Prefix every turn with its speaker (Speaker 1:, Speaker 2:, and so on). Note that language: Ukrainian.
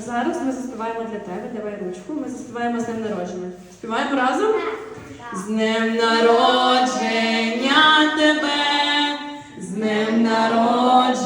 Speaker 1: зараз ми заспіваємо для тебе. Давай ручку. Ми заспіваємо з днем народження. Співаємо разом? З днем народження тебе, з днем народження